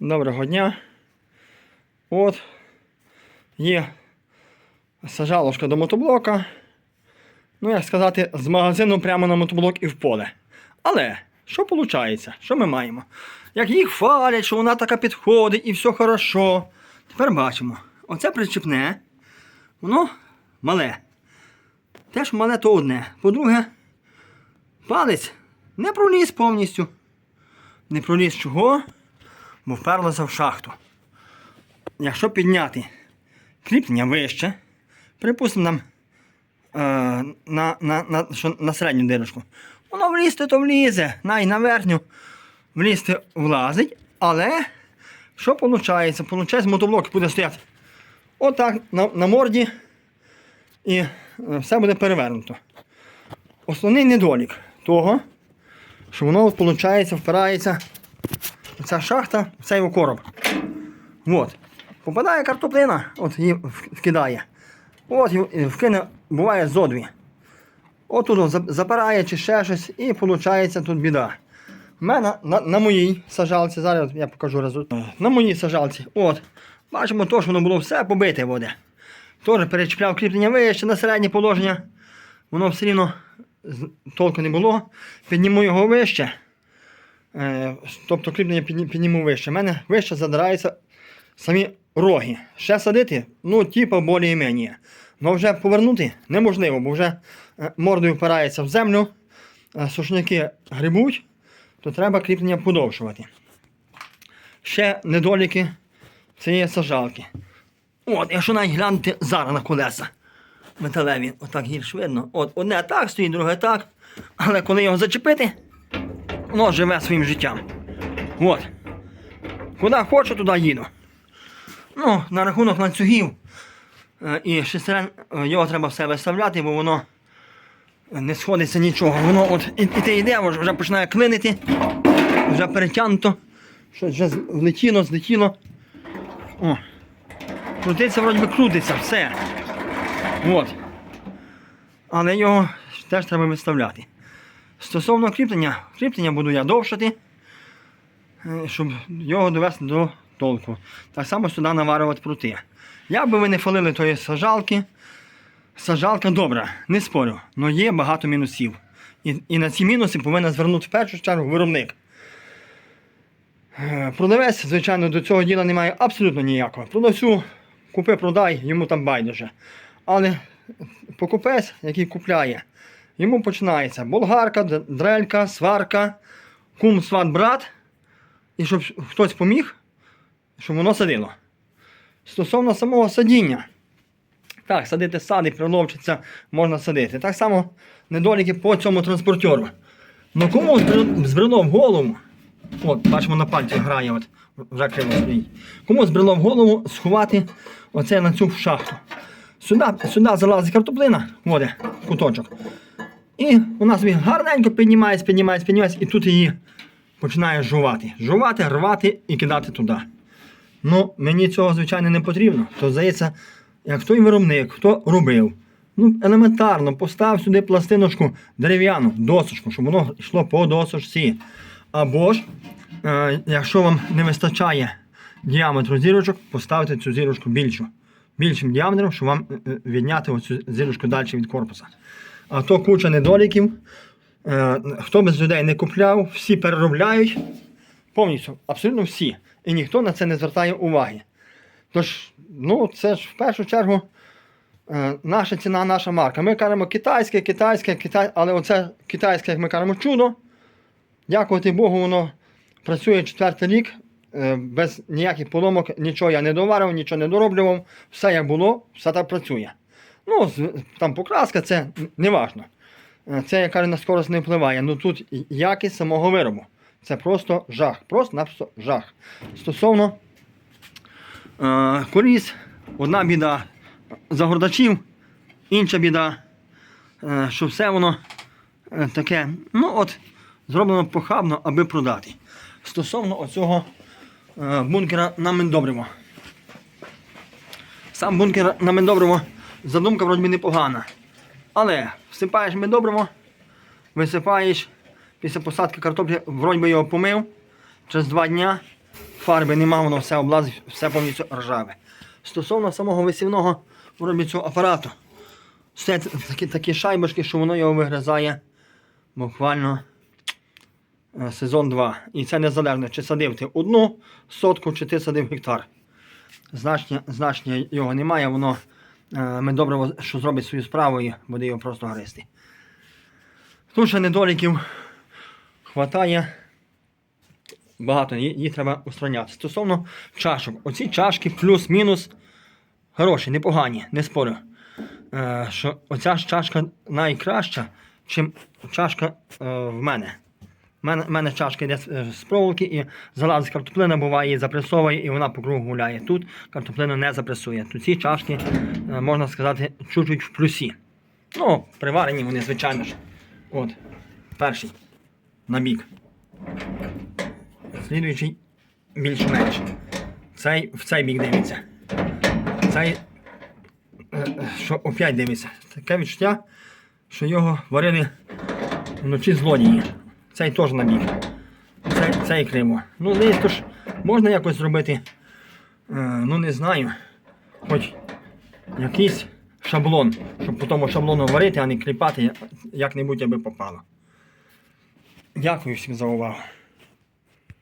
Доброго дня. От є сажалочка до мотоблока. Ну, як сказати, з магазину прямо на мотоблок і в поле. Але що виходить? Що ми маємо? Як їх хвалять, що вона така підходить і все хорошо. Тепер бачимо. Оце причіпне, воно мале. Теж мале то одне. По-друге, палець не проліз повністю. Не проліз чого? Бо вперлася в шахту. Якщо підняти кріплення вище, припустимо нам е, на, на, на, що на середню дирочку, воно влізти, то влізе, на і на верхню влізти влазить, але що виходить? Получається, мотоблок буде стояти отак на, на морді і е, все буде перевернуто. Основний недолік того, що воно виходить, впирається ця шахта, в цей короб. От. Попадає картоплина, от її вкидає. От вкине, буває зо дві. От тут запирає чи ще щось, і виходить тут біда. У мене на, на моїй сажалці, зараз я покажу результат. На моїй сажалці, от, бачимо, то, що воно було все побите воде. Теж перечіпляв кріплення вище на середнє положення. Воно все з- толку не було. Підніму його вище. Е, тобто кріплення підні- підніму вище. У мене вище задираються самі роги. Ще садити, ну, типу, більш-менш. Але вже повернути неможливо, бо вже е, мордою впирається в землю, е, сушняки грибуть, то треба кріплення подовжувати. Ще недоліки цієї сажалки. От, якщо навіть глянути зараз на колеса металеві, отак гірш видно. От, одне так стоїть, друге так. Але коли його зачепити, воно живе своїм життям. От. Куди хочу, туди їду. Ну, на рахунок ланцюгів е, і шестерен е, його треба все виставляти, бо воно не сходиться нічого. Воно от і, і ти йде, вже починає клинити, вже перетягнуто, щось вже влетіло, злетіло. О. Крутиться, вроді би крутиться, все. От. Але його теж треба виставляти. Стосовно кріплення, кріплення буду я довшати, е, щоб його довести до толку. Так само сюди наварювати прути. Як би ви не фалили тої сажалки, сажалка добра, не спорю, але є багато мінусів. І, і на ці мінуси повинен звернути в першу чергу виробник. Е, Продавець, звичайно, до цього діла не має абсолютно ніякого. Продавцю купи, продай, йому там байдуже. Але покупець, який купляє, йому починається болгарка, дрелька, сварка, кум, сват, брат. І щоб хтось поміг, щоб воно садило. Стосовно самого садіння. Так, садити сади, приловчиться, можна садити. Так само недоліки по цьому транспортеру. Ну кому збрело в голову, от, бачимо на пальці грає, от, вже криво стоїть. Кому збрело в голову сховати оцей ланцюг в шахту. Сюди, сюди залазить картоплина, воде, куточок. І вона собі гарненько піднімається, піднімається, піднімається, і тут її починає жувати. Жувати, рвати і кидати туди. Ну, мені цього, звичайно, не потрібно. То здається, як той виробник, хто робив. Ну, елементарно, постав сюди пластиночку дерев'яну, досочку, щоб воно йшло по досочці. Або ж, е, якщо вам не вистачає діаметру зірочок, поставте цю зірочку більшу. Більшим діаметром, щоб вам е, е, відняти оцю зірочку далі від корпуса. А то куча недоліків. Е, хто без людей не купляв, всі переробляють. Повністю, абсолютно всі. І ніхто на це не звертає уваги. Тож, ну, це ж в першу чергу е, наша ціна, наша марка. Ми кажемо китайське, китайське, китай... але оце китайське, як ми кажемо, чудо. Дякувати Богу, воно працює четвертий рік. е, Без ніяких поломок, нічого я не доварив, нічого не дороблював. Все як було, все так працює. Ну, там покраска, це не важно. Е, Це, я кажу, на скорость не впливає. Ну тут якість самого виробу. Це просто жах. Просто-напросто жах. Стосовно е, коліс, одна біда загордачів, інша біда, е, що все воно е, таке, ну от, зроблено похабно, аби продати. Стосовно оцього е, бункера на мендобриво. Сам бункер на мендобриво, задумка вроді непогана. Але всипаєш мендобриво, висипаєш після посадки картоплі, вроді його помив, через два дня фарби нема, воно все облазить, все повністю ржаве. Стосовно самого висівного виробі цього апарату, все такі, такі шайбочки, що воно його вигризає буквально е, сезон 2. І це незалежно, чи садив ти одну сотку, чи ти садив гектар. Значення, значення його немає, воно е, медобриво, що зробить свою справу і буде його просто гризти. Тут ще недоліків хватає. Багато, ї- їх треба устраняти. Стосовно чашок. Оці чашки плюс-мінус хороші, непогані, не спорю. Е, що оця ж чашка найкраща, чим чашка е, в мене. У мене, мене чашка йде з, е, проволоки і залазить картоплина, буває, і запресовує, і вона по кругу гуляє. Тут картоплину не запресує. Тут ці чашки, е, можна сказати, чуть-чуть в плюсі. Ну, приварені вони, звичайно ж. От, перший на бік. Слідуючий більш-менш. Цей в цей бік дивиться. Цей е, що опять дивиться. Таке відчуття, що його варили вночі злодії. Цей теж набіг. Цей, цей криво. Ну, здається, ж можна якось зробити. Е, ну не знаю. Хоч якийсь шаблон, щоб по тому шаблону варити, а не кліпати як-небудь, аби попало. Дякую всім за увагу.